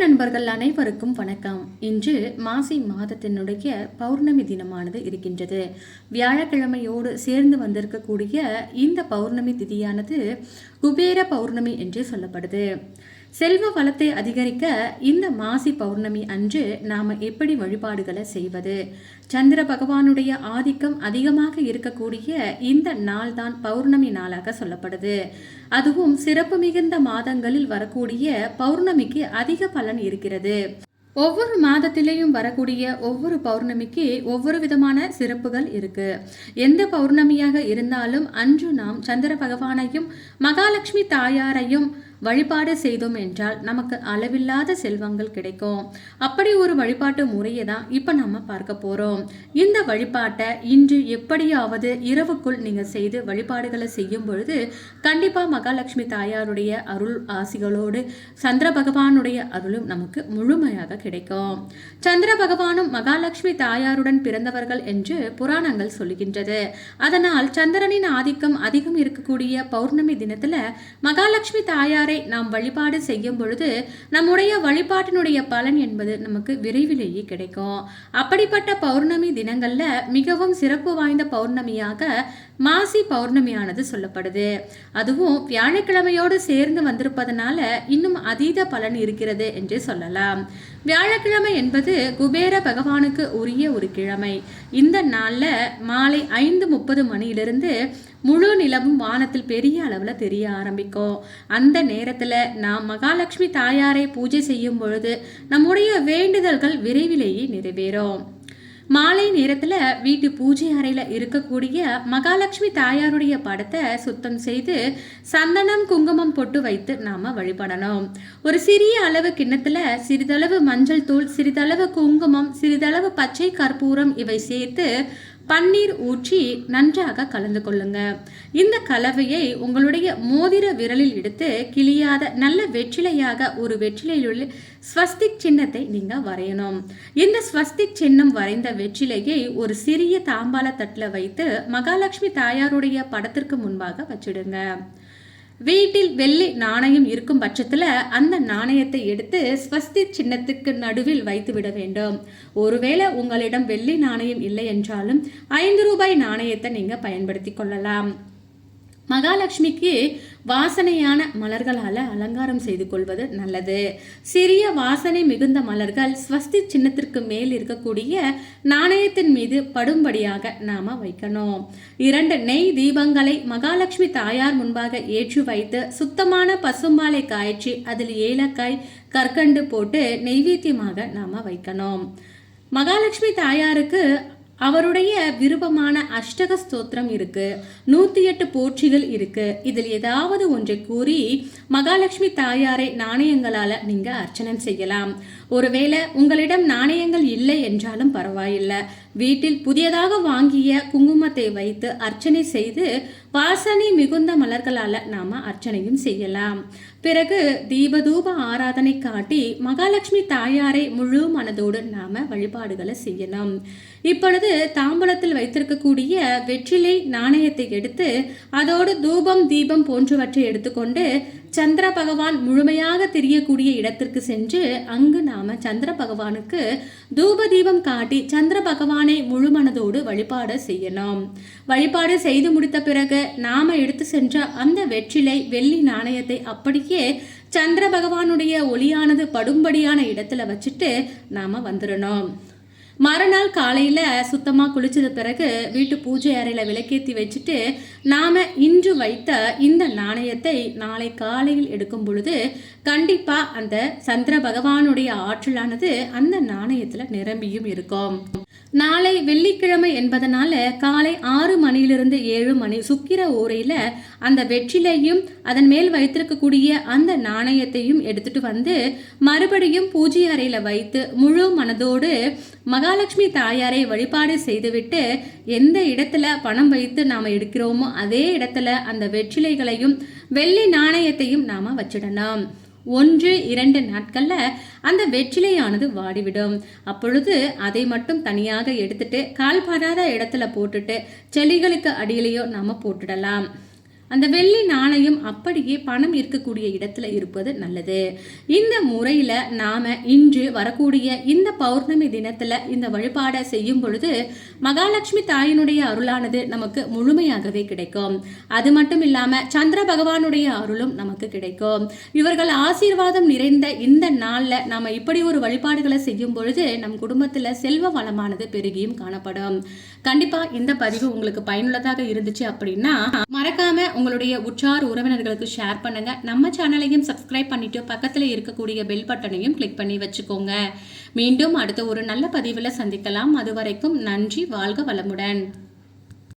நண்பர்கள் அனைவருக்கும் வணக்கம். இன்று மாசி மாதத்தினுடைய பௌர்ணமி தினமானது இருக்கின்றது. வியாழக்கிழமையோடு சேர்ந்து வந்திருக்கக்கூடிய இந்த பௌர்ணமி திதியானது குபேர பௌர்ணமி என்று சொல்லப்படுது. செல்வ வளத்தை அதிகரிக்க இந்த மாசி பௌர்ணமி அன்று நாம் எப்படி வழிபாடுகளை செய்வது? சந்திர பகவானுடைய ஆதிக்கம் அதிகமாக இருக்கக்கூடிய இந்த நாள் தான் பௌர்ணமி நாளாக சொல்லப்படுது. அதுவும் சிறப்பு மிகுந்த மாதங்களில் வரக்கூடிய பௌர்ணமிக்கு அதிக பலன் இருக்கிறது. ஒவ்வொரு மாதத்திலேயும் வரக்கூடிய ஒவ்வொரு பௌர்ணமிக்கு ஒவ்வொரு விதமான சிறப்புகள் இருக்கு. எந்த பௌர்ணமியாக இருந்தாலும் அன்று நாம் சந்திர பகவானையும் மகாலட்சுமி தாயாரையும் வழிபாடு செய்தோம் என்றால் நமக்கு அளவில்லாத செல்வங்கள் கிடைக்கும். அப்படி ஒரு வழிபாட்டு முறையை தான் இப்போ நம்ம பார்க்க போகிறோம் இந்த வழிபாட்டை இன்று எப்படியாவது இரவுக்குள் நீங்கள் செய்து வழிபாடுகளை செய்யும் பொழுது கண்டிப்பாக மகாலட்சுமி தாயாருடைய அருள் ஆசிகளோடு சந்திர பகவானுடைய அருளும் நமக்கு முழுமையாக கிடைக்கும். சந்திர பகவானும் மகாலட்சுமி தாயாருடன் பிறந்தவர்கள் என்று புராணங்கள் சொல்லுகின்றது அதனால் சந்திரனின் ஆதிக்கம் அதிகம் இருக்கக்கூடிய பௌர்ணமி தினத்துல மகாலட்சுமி தாயார் நாம் வழிபாடு செய்யும் பொழுது நம்முடைய வழிபாட்டினுடைய பலன் என்பது நமக்கு விரைவிலேயே கிடைக்கும். அப்படிப்பட்ட பௌர்ணமி தினங்கள்ல மிகவும் சிறப்பு வாய்ந்த பௌர்ணமியாக மாசி பௌர்ணமியானது சொல்லப்படுது. அதுவும் வியாழக்கிழமையோடு சேர்ந்து வந்திருப்பதனால இன்னும் அதீத பலன் இருக்கிறது என்று சொல்லலாம். வியாழக்கிழமை என்பது குபேர பகவானுக்கு உரிய ஒரு கிழமை. இந்த நாளில் மாலை ஐந்து முப்பது மணியிலிருந்து முழு நிலவும் வானத்தில் பெரிய அளவில் தெரிய ஆரம்பிக்கும். அந்த நேரத்தில் நாம் மகாலட்சுமி தாயாரை பூஜை செய்யும் பொழுது நம்முடைய வேண்டுதல்கள் விரைவிலேயே நிறைவேறும். மாலை நேரத்தில் வீட்டு பூஜை அறையில் இருக்கக்கூடிய மகாலட்சுமி தாயாருடைய படத்தை சுத்தம் செய்து சந்தனம் குங்குமம் பொட்டு வைத்து நாம் வழிபடணும். ஒரு சிறிய அளவு கிண்ணத்தில் சிறிதளவு மஞ்சள் தூள் சிறிதளவு குங்குமம் சிறிதளவு பச்சை கற்பூரம் இவை சேர்த்து பன்னீர் ஊற்றி நன்றாக கலந்து கொள்ளுங்க. இந்த கலவையை உங்களுடைய மோதிர விரலில் எடுத்து கிளியாத நல்ல வெற்றிலையாக ஒரு வெற்றிலையில் ஸ்வஸ்திக் சின்னத்தை நீங்க வரையணும். இந்த ஸ்வஸ்திக் சின்னம் வரைந்த வெற்றிலையை ஒரு சிறிய தாம்பால தட்டில் வைத்து மகாலட்சுமி தாயாருடைய படத்திற்கு முன்பாக வச்சிடுங்க. வீட்டில் வெள்ளி நாணயம் இருக்கும் பட்சத்தில் அந்த நாணயத்தை எடுத்து ஸ்வஸ்தி சின்னத்துக்கு நடுவில் வைத்து விட வேண்டும். ஒருவேளை உங்களிடம் வெள்ளி நாணயம் இல்லை என்றாலும் ஐந்து ரூபாய் நாணயத்தை நீங்கள் பயன்படுத்தி கொள்ளலாம். மகாலட்சுமிக்கு வாசனையான மலர்களால் அலங்காரம் செய்து கொள்வது நல்லது. சிறிய வாசனை மிகுந்த மலர்கள் ஸ்வஸ்தி சின்னத்திற்கு மேல் இருக்கக்கூடிய நாணயத்தின் மீது படும்படியாக நாம வைக்கணும். இரண்டு நெய் தீபங்களை மகாலட்சுமி தாயார் முன்பாக ஏற்றி வைத்து சுத்தமான பசும்பாலை காய்ச்சி அதில் ஏலக்காய் கற்கண்டு போட்டு நெய்வேத்தியமாக நாம வைக்கணும். மகாலட்சுமி தாயாருக்கு அவருடைய விருப்பமான அஷ்டக ஸ்தோத்திரம் இருக்கு. நூத்தி எட்டு போற்றிகள் இருக்கு. இதில் ஏதாவது ஒன்றை கூறி மகாலட்சுமி தாயாரை நாணயங்களால நீங்க அர்ச்சனை செய்யலாம். ஒருவேளை உங்களிடம் நாணயங்கள் இல்லை என்றாலும் பரவாயில்லை. வீட்டில் புதியதாக வாங்கிய குங்குமத்தை வைத்து அர்ச்சனை செய்து வாசனை மிகுந்த மலர்களால் நாம் அர்ச்சனையும் செய்யலாம். பிறகு தீபதூப ஆராதனை காட்டி மகாலட்சுமி தாயாரை முழு மனதோடு நாம வழிபாடுகளை செய்யணும் இப்பொழுது தாம்பலத்தில் வைத்திருக்கக்கூடிய வெற்றிலை நாணயத்தை எடுத்து அதோடு தூபம் தீபம் போன்றவற்றை எடுத்துக்கொண்டு சந்திர பகவான் முழுமையாக தெரியக்கூடிய இடத்திற்கு சென்று அங்கு நாம் சந்திர பகவானுக்கு தூப தீபம் காட்டி சந்திர பகவான் முழு மனதோடு வழிபாடு செய்யணும் வழிபாடு செய்து முடித்த பிறகு நாம எடுத்து சென்ற அந்த வெற்றிலை வெள்ளி நாணயத்தை அப்படியே சந்திர பகவானுடைய ஒளியானது படும்படியான இடத்துல வச்சுட்டு நாம வந்துடணும் மறுநாள் காலையில் சுத்தமாக குளிச்சது பிறகு வீட்டு பூஜை அறையில் விளக்கேற்றி வச்சுட்டு நாம் இன்று வைத்த இந்த நாணயத்தை நாளை காலையில் எடுக்கும் பொழுது கண்டிப்பாக அந்த சந்திர பகவானுடைய ஆற்றலானது அந்த நாணயத்தில் நிரம்பியும் இருக்கும். நாளை வெள்ளிக்கிழமை என்பதனால காலை ஆறு மணியிலிருந்து ஏழு மணி சுக்கிர ஓரையில் அந்த வெற்றிலையும் அதன் மேல் வைத்திருக்கக்கூடிய அந்த நாணயத்தையும் எடுத்துட்டு வந்து மறுபடியும் பூஜை அறையில் வைத்து முழு மனதோடு மகாலட்சுமி தாயாரை வழிபாடு செய்துவிட்டு எந்த இடத்துல பணம் வைத்து நாம் எடுக்கிறோமோ அதே இடத்துல அந்த வெற்றிலைகளையும் வெள்ளி நாணயத்தையும் நாம் வச்சிடணும். ஒன்று இரண்டு நாட்களில் அந்த வெற்றிலையானது வாடிவிடும். அப்பொழுது அதை மட்டும் தனியாக எடுத்துட்டு கால் படாத இடத்துல போட்டுட்டு செடிகளுக்கு அடியிலையோ நாம் போட்டுடலாம். அந்த வெள்ளி நாணயம் அப்படியே பணம் இருக்கக்கூடிய இடத்துல இருப்பது நல்லது. இந்த முறையில் நாம் இன்று வரக்கூடிய இந்த பௌர்ணமி தினத்தில் இந்த வழிபாடை செய்யும் பொழுது மகாலட்சுமி தாயினுடைய அருளானது நமக்கு முழுமையாகவே கிடைக்கும். அது மட்டும் இல்லாமல் சந்திர பகவானுடைய அருளும் நமக்கு கிடைக்கும். இவர்கள் ஆசீர்வாதம் நிறைந்த இந்த நாளில் நாம் இப்படி ஒரு வழிபாடுகளை செய்யும் பொழுது நம் குடும்பத்தில் செல்வ வளமானது பெருகியும் காணப்படும். கண்டிப்பாக இந்த பதிவு உங்களுக்கு பயனுள்ளதாக இருந்துச்சு அப்படின்னா மறக்காம உங்களுடைய உற்றார் உறவினர்களுக்கு ஷேர் பண்ணுங்கள் நம்ம சேனலையும் சப்ஸ்கிரைப் பண்ணிவிட்டு பக்கத்தில் இருக்கக்கூடிய பெல் பட்டனையும் கிளிக் பண்ணி வச்சுக்கோங்க. மீண்டும் அடுத்த ஒரு நல்ல பதிவில் சந்திக்கலாம். அது வரைக்கும் நன்றி வாழ்க வளமுடன்.